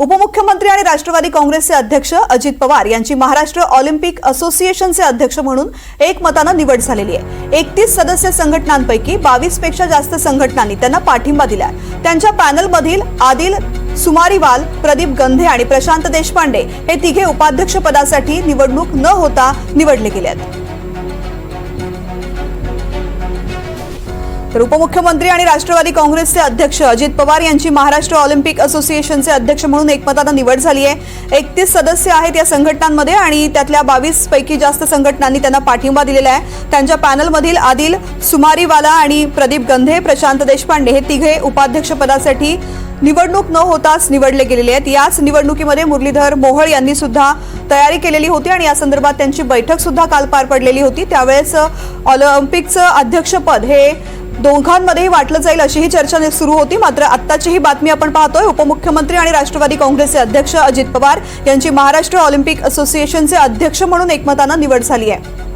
उपमुख्यमंत्री आणि राष्ट्रवादी काँग्रेसचे अध्यक्ष अजित पवार यांची महाराष्ट्र ऑलिम्पिक असोसिएशनचे अध्यक्ष म्हणून एकमतानं निवड झालेली आहे. एकतीस सदस्य संघटनांपैकी बावीसपेक्षा जास्त संघटनांनी त्यांना पाठिंबा दिला त्यांच्या पॅनलमधील आदिल सुमारीवाल प्रदीप गंधे आणि प्रशांत देशपांडे हे तिघे उपाध्यक्षपदासाठी निवडणूक न होता निवडले गेले आहेत तर उपमुख्यमंत्री आणि राष्ट्रवादी काँग्रेसचे अध्यक्ष अजित पवार यांची महाराष्ट्र ऑलिम्पिक असोसिएशनचे अध्यक्ष म्हणून एकमतानं निवड झाली आहे. एकतीस सदस्य आहेत या संघटनांमध्ये आणि त्यातल्या बावीस पैकी जास्त संघटनांनी त्यांना पाठिंबा दिलेला आहे. त्यांच्या पॅनलमधील आदिल सुमारीवाला आणि प्रदीप गंधे प्रशांत देशपांडे हे तिघे उपाध्यक्षपदासाठी निवडणूक न होताच निवडले गेलेले आहेत. याच निवडणुकीमध्ये मुरलीधर मोहोळ यांनी सुद्धा तयारी केलेली होती आणि या संदर्भात त्यांची बैठक सुद्धा काल पार पडलेली होती. त्यावेळेस ऑलिम्पिकचं अध्यक्षपद हे दोघांमध्येही वाटलं जाईल अशीही चर्चा सुरू होती. मात्र आत्ताची ही बातमी आपण पाहतोय उपमुख्यमंत्री आणि राष्ट्रवादी काँग्रेसचे अध्यक्ष अजित पवार यांची महाराष्ट्र ऑलिम्पिक असोसिएशनचे अध्यक्ष म्हणून एकमतानं निवड झाली आहे.